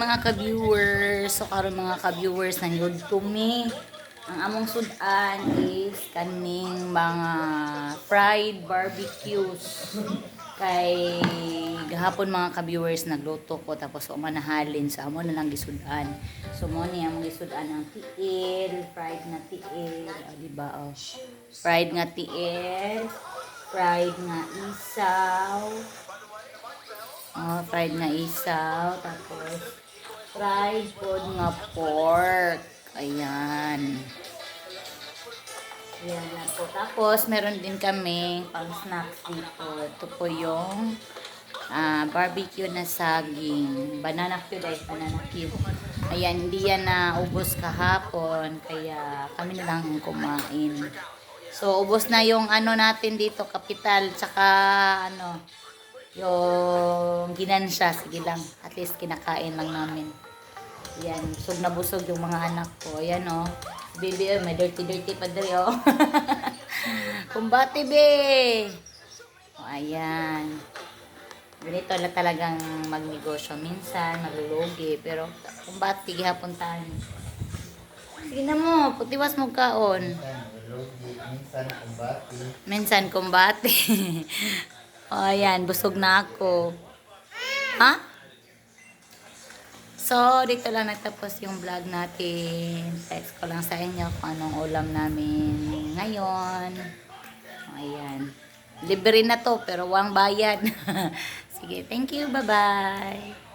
mga ka-viewers, so karon mga ka-viewers ng YouTube me. Ang among sudan is kaning mga fried barbecues. Kay gahapon mga ka-viewers nagluto ko tapos o manahalin sa amo na lang gisudan. So mo ni among gisudan ang tiil, fried na tiil, o di ba oh. Fried nga tiil, fried nga isaw, Oh, fried na isaw. Tapos, fried food nga pork. Ayan. Ayan na po. Tapos, meron din kami pang snacks dito. Ito po yung ah, barbecue na saging. Banana cue guys, banana cue. Ayan, hindi yan na ubos kahapon. Kaya kami na lang kumain. So, ubos na yung ano natin dito, kapital, tsaka ano, yung ginansya, sige lang. At least kinakain lang namin. Yan, busog na busog yung mga anak ko. Ayan o. Oh. Baby, oh, may dirty-dirty pa dali oh. Kumbati, be! O, ayan. Ganito na talagang magnegosyo. Minsan, malulugi. Pero, kumbati, gihapon tayo. Sige na mo, putiwas mo kaon. Minsan, kumbati. Minsan kumbate. o ayan, busog na ako. Ha? So, dito lang nagtapos yung vlog natin. Text ko lang sa inyo kung anong ulam namin ngayon. Ayan. Libre na to, pero wang bayad. Sige, thank you. Bye-bye.